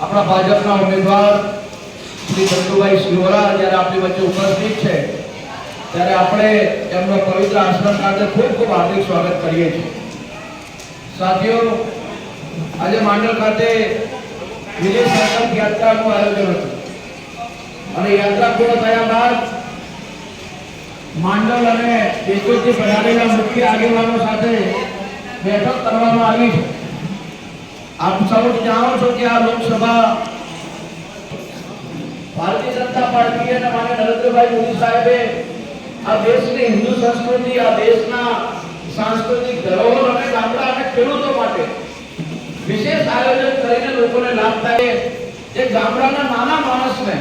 આપણા ભાજપના ઉમેદવાર શ્રી ચંદુભાઈ શિવરા જ્યારે આપણી વચ્ચે ઉપસ્થિત છે, ત્યારે આપણે એમનો પવિત્ર આશ્રમ ખાતે ખૂબ ખૂબ હાર્દિક સ્વાગત કરીએ છીએ. સાથીઓ, આજે માંડલ ખાતે વિજય સંકલ્પ યાત્રાનું આયોજન હતું. અને યાત્રા પૂર્ણ થયા બાદ માંડલ અને દેશોથી પધારેલા મુખ્ય આગેવાનો સાથે બેઠક કરવામાં આવી છે. આપ સૌ જાણો છો કે આ લોકસભા ભારતીય જનતા પાર્ટી અને માન્ય નરેન્દ્રભાઈ મોદી સાહેબે આ દેશની હિન્દુ સંસ્કૃતિ આ દેશના સાંસ્કૃતિક ધરોહર અને ગામડા અને ખેડૂતો માટે વિશેષ આયોજન કરીને લોકોને લાભ થાય એ ગામડાના નાના માણસને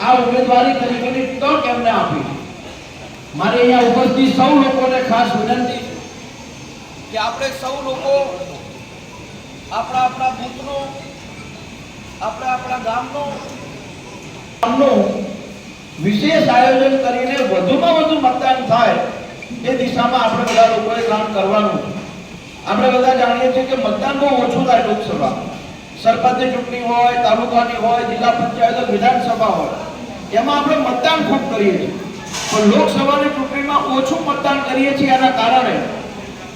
આ ઉમેદવારી તરીકેની તક એમને આપી મારે અહીંયા ઉપસ્થિત સૌ લોકોને ખાસ વિનંતી કે આપણે સૌ લોકો આપણા આપણા બૂથનો આપણા આપણા ગામનો. ગામનો વિશેષ આયોજન કરીને વધુમાં વધુ મતદાન થાય એ દિશામાં આપણે બધા લોકોએ કામ કરવાનું. આપણે બધા જાણીએ છીએ કે મતદાન બહુ ઓછું થાય લોકસભા. સરપંચની ચૂંટણી હોય, તાલુકાની હોય, જિલ્લા પંચાયત, વિધાનસભા હોય. એમાં આપણે મતદાન ખૂબ કરીએ છીએ. પણ લોકસભાની ચૂંટણીમાં ઓછું મતદાન કરીએ છીએ એના કારણે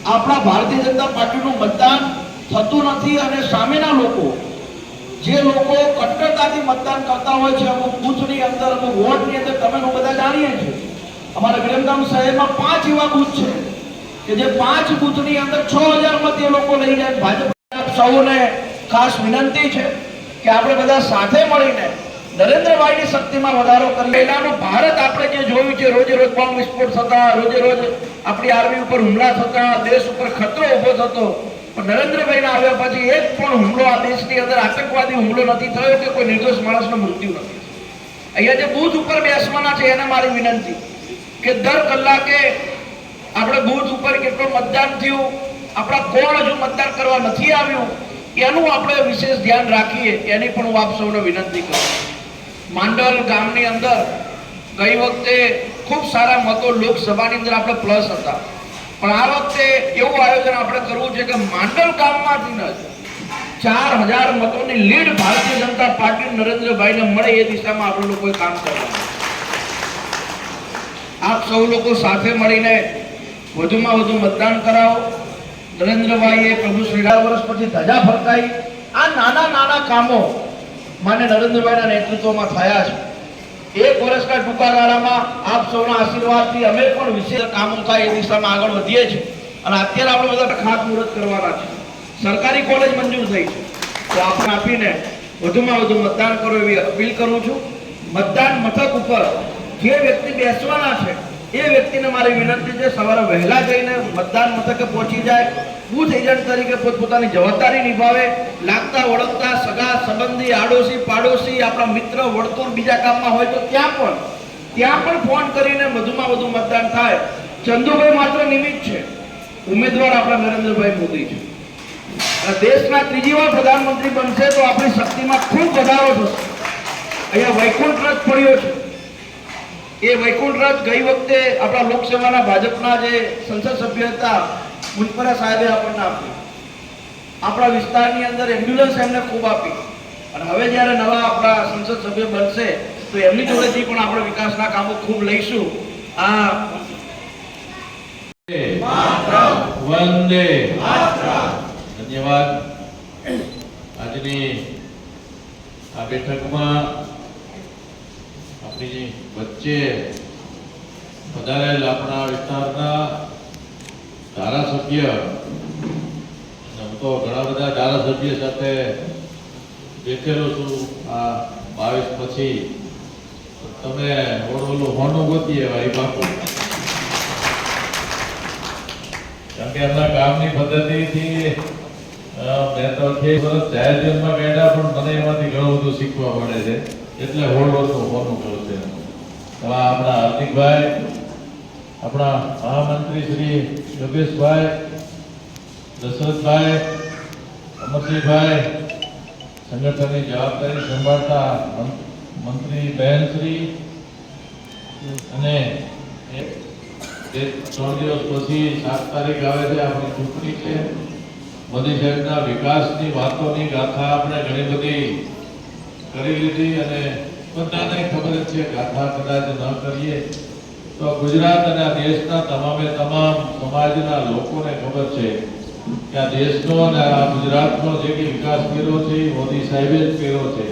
આપણા ભારતીય જનતા પાર્ટીનું મતદાન થતું નથી અને સામેના લોકો, જે લોકો કટ્ટરતાથી મતદાન કરતા હોય છે, અમુક બૂથની અંદર, અમુક વોર્ડની અંદર, તમે બધા જાણીએ છીએ અમારા વિરમગામ શહેરમાં પાંચ એવા બૂથ છે કે જે પાંચ બૂથની અંદર છ હજાર મત એ લોકો લઈ જાય. ભાજપ સૌને ખાસ વિનંતી છે કે આપણે બધા સાથે મળીને નરેન્દ્રભાઈની શક્તિમાં વધારો કરી પહેલાનું ભારત આપણે જે જોયું છે રોજે રોજ બોમ્બ વિસ્ફોટ થતા રોજે રોજ આપણી આર્મી ઉપર હુમલા થતા, દેશ ઉપર ખતરો ઊભો થતો પણ નરેન્દ્રભાઈના આવ્યા પછી એક પણ હુમલો આ દેશની અંદર આતંકવાદી હુમલો નથી થયો કે કોઈ નિર્દોષ માણસનું મૃત્યુ નથી અહીંયા જે બુથ ઉપર બેસવાના છે, એને મારી વિનંતી કે દર કલાકે આપણે બુથ ઉપર કેટલું મતદાન થયું, આપણા કોણ હજુ મતદાન કરવા નથી આવ્યું, એનું આપણે વિશેષ ધ્યાન રાખીએ, એની પણ હું આપ સૌને વિનંતી કરું માંડલ ગામની અંદર ગઈ વખતે ખૂબ સારા મતો લોકસભાની અંદર આપણે પ્લસ હતા. પણ આ વખતે એવું આયોજન આપણે કરવું છે કે માંડલ ગામમાંથી ન ચાર હજાર મતોની લીડ ભારતીય જનતા પાર્ટી નરેન્દ્રભાઈને મળે એ દિશામાં આપણે લોકોએ કામ કરવાનું આપ સૌ લોકો સાથે મળીને વધુમાં વધુ મતદાન કરાવો. નરેન્દ્રભાઈએ પ્રભુ શ્રી વર્ષ પછી ધજા ફરકાઈ. આ નાના નાના કામો માને નરેન્દ્રભાઈના નેતૃત્વમાં થયા છે. એક વર્ષના ટૂંકા ગાળામાં આપ સૌના આશીર્વાદથી અમે પણ વિશેષ કામો થાય એ દિશામાં આગળ વધીએ છીએ. અને અત્યારે આપણે બધા ખાતમુહૂર્ત કરવાના છે સરકારી કોલેજ મંજૂર થઈ છે. તો આપણે આપીને વધુમાં વધુ મતદાન કરો એવી અપીલ કરું છું. મતદાન મથક ઉપર જે વ્યક્તિ બેસવાના છે એ વ્યક્તિને મારી વિનંતી છે, સવારે વહેલા જઈને મતદાન મથકે પહોંચી જાય, બુથ એજન્ટ તરીકે પોતપોતાની જવાબદારી નિભાવે, લાગતા ઓળખતા સગા સંબંધી, આડોશી પાડોશી, આપણા મિત્ર વળતોર બીજા કામમાં હોય તો ત્યાં પણ ત્યાં પણ ફોન કરીને વધુમાં વધુ મતદાન થાય. ચંદુભાઈ માત્ર નિમિત્ત છે. ઉમેદવાર આપણા નરેન્દ્રભાઈ મોદી છે. દેશના ત્રીજી વાર પ્રધાનમંત્રી બનશે તો આપણી શક્તિમાં ખૂબ વધારો થશે. અહીંયા વૈકુંઠ રથ પડ્યો છે. એ વૈકુંઠ રથ ગઈ વખતે આપણા લોકસભાના ભાજપના જે સંસદ સભ્ય હતા મુનપરા સાહેબે આપણને આપ્યું આપણા વિસ્તારની અંદર એમ્બ્યુલન્સ એમને ખૂબ આપી. અને હવે જ્યારે નવા આપણા સંસદ સભ્ય બનશે તો એમની જોડેથી પણ આપણે વિકાસના કામો ખૂબ લઈશું. આ વંદે ધન્યવાદ. આજની આ બેઠકમાં આપણી વચ્ચે પધારેલ આપણા વિસ્તારના ધારાસભ્ય હું તો ઘણા બધા ધારાસભ્ય સાથે બેઠેલો છું આ બાવીસ પછી. તમે ઓળોલું હોનું ગોતી એવા એ બાપુ કારણ કે એમના કામની પદ્ધતિથી મેં તો વર્ષ જાહેર જીવનમાં ગયા પણ મને એમાંથી ઘણું બધું શીખવા મળે છે. એટલે હોળ તો હોનું કહું છે હવે આપણા હાર્દિકભાઈ, આપણા મહામંત્રી શ્રી યોગેશભાઈ, દશરથભાઈ, અમરસિંહભાઈ સંગઠનની જવાબદારી સંભાળતા મંત્રી બહેન શ્રી અને ત્રણ દિવસ પછી સાત તારીખ આવે છે, આપણી ચૂંટણી છે. મોદી સાહેબના વિકાસની વાતોની ગાથા આપણે ઘણી બધી કરી લીધી અને બધાને ખબર જ છે ગાથા કદાચ ન કરીએ. તો ગુજરાત અને આ દેશના તમામે તમામ સમાજના લોકોને ખબર છે કે આ દેશનો અને આ ગુજરાતનો જે કંઈ વિકાસ કર્યો છે મોદી સાહેબે જ કર્યો છે.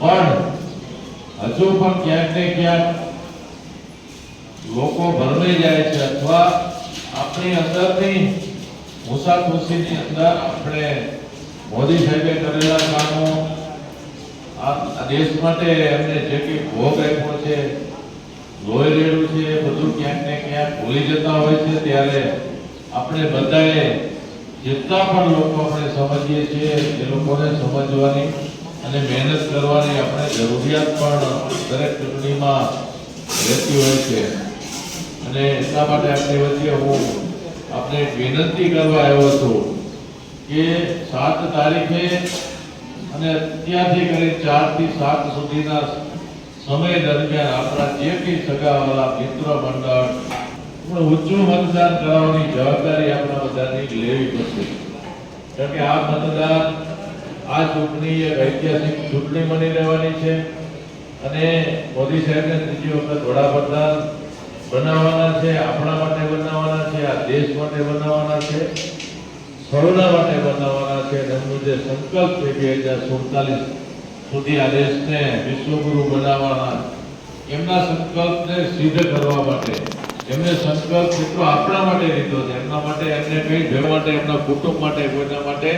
પણ હજુ પણ ક્યાંક ને ક્યાંક લોકો ભરમે જાય છે અથવા આપણી અંદરની મુસાફુસીની અંદર આપણે મોદી સાહેબે કરેલા કામો દેશ માટે એમને જે કંઈ ભોગ આપ્યો છે, લોહી રેડું છે બધું ક્યાંક ને ક્યાંક ભૂલી જતા હોય છે, ત્યારે આપણે બધાએ જેટલા પણ લોકો આપણે સમજીએ છીએ, એ લોકોને સમજવાની અને મહેનત કરવાની આપણે જરૂરિયાત પણ દરેક ચૂંટણીમાં રહેતી હોય છે. અને એટલા માટે આપણી વચ્ચે હું એક વિનંતી કરવા આવ્યો છું કે સાત તારીખે અને અત્યારથી કરી ચારથી સાત સુધીના સમય દરમિયાન આપણા જે કંઈ સગાવાળા મિત્ર મંડળ પણ ઊંચું મતદાન કરાવવાની જવાબદારી આપણા બધાની લેવી પડશે. કારણ કે આ મતદાન આ ચૂંટણી એક ઐતિહાસિક ચૂંટણી બની રહેવાની છે અને મોદી સાહેબને ત્રીજી વખત વડાપ્રધાન બનાવવાના છે, આપણા માટે બનાવવાના છે, આ દેશ માટે બનાવવાના છે. સૌના માટે બનાવવાના છે એમનો જે સંકલ્પ છે બે હજાર સુડતાલીસ સુધી આ દેશને વિશ્વગુરુ બનાવવાના, એમના સંકલ્પને સિદ્ધ કરવા માટે, એમને સંકલ્પ કેટલો આપણા માટે લીધો છે, એમના માટે, એમને કંઈ ભેગા માટે, એમના કુટુંબ માટે, કોઈના માટે,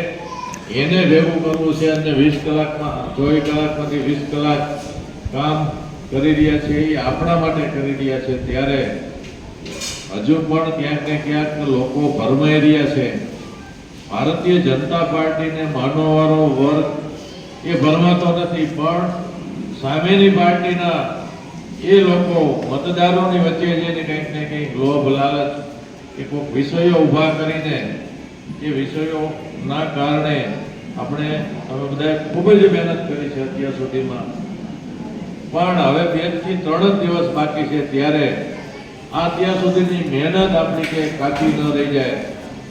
એને ભેગું કરવું છે અને વીસ કલાકમાં, ચોવીસ કલાકમાંથી વીસ કલાક કામ કરી રહ્યા છે, એ આપણા માટે કરી રહ્યા છે, ત્યારે હજુ પણ ક્યાંક ને ક્યાંક લોકો ભરમાઈ રહ્યા છે. ભારતીય જનતા પાર્ટીને માનવવાળો વર્ગ એ ભરમાતો નથી, પણ સામેની પાર્ટીના એ લોકો મતદારોની વચ્ચે જઈને કંઈક ને કંઈક લોભ, લાલચ કે કોઈક વિષયો ઊભા કરીને એ વિષયોના કારણે આપણે અમે બધાએ ખૂબ જ મહેનત કરી છે અત્યાર સુધીમાં. પણ હવે બે ત્રણ જ દિવસ બાકી છે, ત્યારે આ અત્યાર સુધીની મહેનત આપણી કંઈ કાચી ન રહી જાય.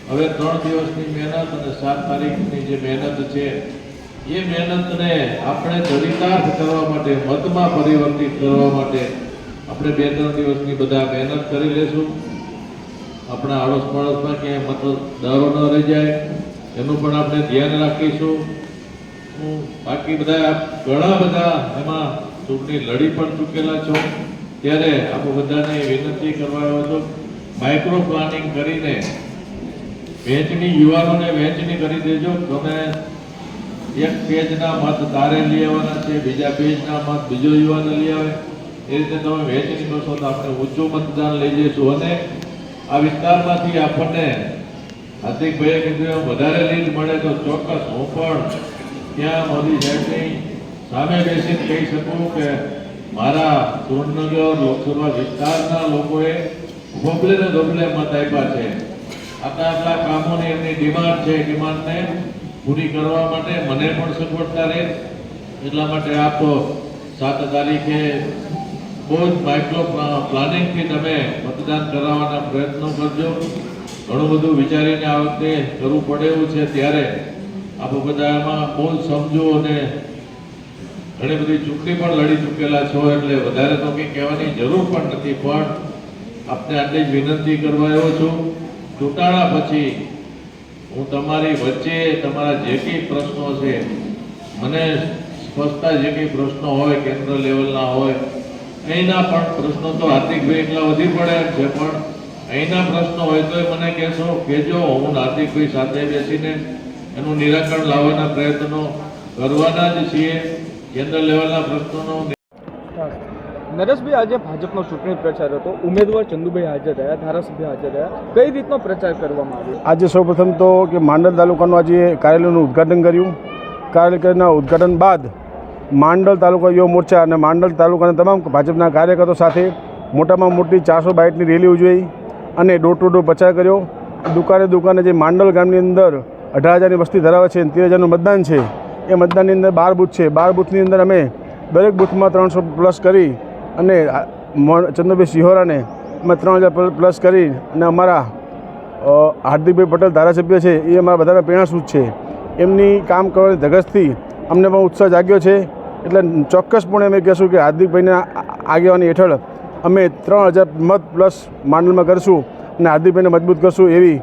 હવે ત્રણ દિવસની મહેનત અને સાત તારીખની જે મહેનત છે, એ મહેનતને આપણે ચરિતાર્થ કરવા માટે, મતમાં પરિવર્તિત કરવા માટે આપણે બે ત્રણ દિવસની બધા મહેનત કરી લેશું. આપણા આડોશ પડોશમાં ક્યાંય મતદારો ન રહી જાય, એનું પણ આપણે ધ્યાન રાખીશું. હું બાકી બધા, ઘણા બધા એમાં ચૂંટણી લડી પણ ચૂકેલા છો. ત્યારે આપણે બધાને વિનંતી કરવા આવ્યો છો માઇક્રો પ્લાનિંગ કરીને વહેંચણી યુવાનોને વહેંચણી કરી દેજો. તમે એક પેજના મત તારે લઈ આવવાના છે, બીજા પેજના મત બીજો યુવાન લઈ આવે. એ રીતે તમે વહેંચણી કરશો તો આપણે ઊંચું મતદાન લઈ જઈશું. અને આ વિસ્તારમાંથી આપણને હાર્દિકભાઈએ કીધું એમ, વધારે લીડ મળે તો ચોક્કસ હું પણ ત્યાં મોદી સાહેબની સામે બેસીને કહી શકું કે મારા સુરેન્દ્રનગર લોકસભા વિસ્તારના લોકોએ ગોબલે ને ગોબલે મત આપ્યા છે. આટલા આટલા કામોની એમની ડિમાન્ડ છે. ડિમાન્ડને પૂરી કરવા માટે મને પણ સગવડતા રહે. એટલા માટે આપ સાત તારીખે બહુ જ માઇક્રો પ્લાનિંગથી તમે મતદાન કરાવવાના પ્રયત્નો કરજો. ઘણું બધું વિચારીને આ વખતે કરવું પડે એવું છે. ત્યારે આપણે બધા એમાં બહુ સમજો અને ઘણી બધી ચૂંટણી પણ લડી ચૂકેલા છો. એટલે વધારે તો કંઈ કહેવાની જરૂર પણ નથી. પણ આપને આટલી જ વિનંતી કરવા આવ્યો છું. ચૂંટાણા પછી હું તમારી વચ્ચે તમારા જે કંઈ પ્રશ્નો છે, મને સ્પષ્ટતા જે કંઈ પ્રશ્નો હોય, કેન્દ્ર લેવલના હોય, અહીંના પણ પ્રશ્નો તો હાર્દિકભાઈ એટલા વધી પડે છે, પણ અહીંના પ્રશ્નો હોય તો મને કહેશો, કહેજો, હું હાર્દિકભાઈ સાથે બેસીને એનું નિરાકરણ લાવવાના પ્રયત્નો કરવાના જ છીએ. કેન્દ્ર લેવલના પ્રશ્નોનો નરેશભાઈ આજે ભાજપનો ચૂંટણી પ્રચાર હતો. ઉમેદવાર ચંદુભાઈ હાજર રહ્યા, ધારાસભ્ય હાજર રહ્યા. કઈ રીતનો પ્રચાર કરવામાં આવ્યો? આજે સૌપ્રથમ તો કે માંડલ તાલુકાનું આજે કાર્યાલયનું ઉદ્ઘાટન કર્યું. કાર્યાલયના ઉદ્ઘાટન બાદ માંડલ તાલુકા યુવા મોરચા અને માંડલ તાલુકાના તમામ ભાજપના કાર્યકર્તો સાથે મોટામાં મોટી ચારસો બાઇટની રેલી ઉજવાઈ અને ડોર ટુ ડોર પ્રચાર કર્યો. દુકાને દુકાને જે માંડલ ગામની અંદર અઢાર હજારની વસ્તી ધરાવે છે અને તેર હજારનું મતદાન છે, એ મતદાનની અંદર બાર બૂથ છે. બાર બૂથની અંદર અમે દરેક બૂથમાં ત્રણસો પ્લસ કરી અને ચંદ્રભાઈ સિહોરાને અમે ત્રણ હજાર પ્લસ કરી અને અમારા હાર્દિકભાઈ પટેલ ધારાસભ્ય છે, એ અમારા બધાના પ્રેરણાસ્ત્રોત છે. એમની કામ કરવાની ધગસથી અમને પણ ઉત્સાહ જાગ્યો છે. એટલે ચોક્કસપણે અમે કહેશું કે હાર્દિકભાઈના આગેવાની હેઠળ અમે ત્રણ હજાર મત પ્લસ માંડલમાં કરશું અને હાર્દિકભાઈને મજબૂત કરશું એવી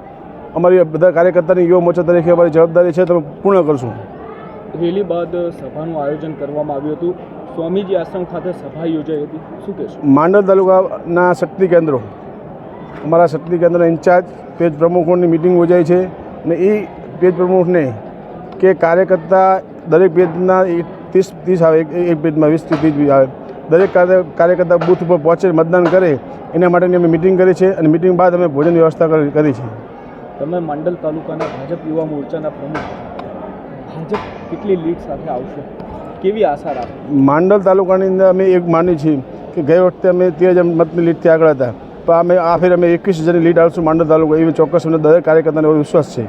અમારી બધા કાર્યકર્તાની યુવા મોરચા તરીકે અમારી જવાબદારી છે તમે પૂર્ણ કરશું. રેલી બાદ સભાનું આયોજન કરવામાં આવ્યું હતું. સ્વામીજી આશ્રમ ખાતે સભા યોજાઈ હતી. શું કહેશો? માંડલ તાલુકાના શક્તિ કેન્દ્રો. અમારા શક્તિ કેન્દ્રના ઇન્ચાર્જ પેજ પ્રમુખોની મિટિંગ યોજાઈ છે અને એ પેજ પ્રમુખને કે કાર્યકર્તા દરેક પેજના ત્રીસ ત્રીસ આવે એક પેજમાં વીસથી ત્રીસ આવે. દરેક કાર્ય- કાર્યકર્તા બૂથ ઉપર પહોંચે મતદાન કરે એના માટેની અમે મિટિંગ કરી છે અને મિટિંગ બાદ અમે ભોજન વ્યવસ્થા કરી કરી છે. તમે માંડલ તાલુકાના ભાજપ યુવા મોરચાના પ્રમુખ. ભાજપ કેટલી લીડ સાથે આવશે? કેવી આશા રાખો? માંડલ તાલુકાની અંદર અમે એક માની છીએ કે ગઈ વખતે અમે તેર હજાર મતની લીડથી આગળ હતા. પણ અમે આ ફેર અમે એકવીસ હજારની લીડ આવશું માંડલ તાલુકા. એવી ચોક્કસ અમને દરેક કાર્યકર્તાને એવો વિશ્વાસ છે.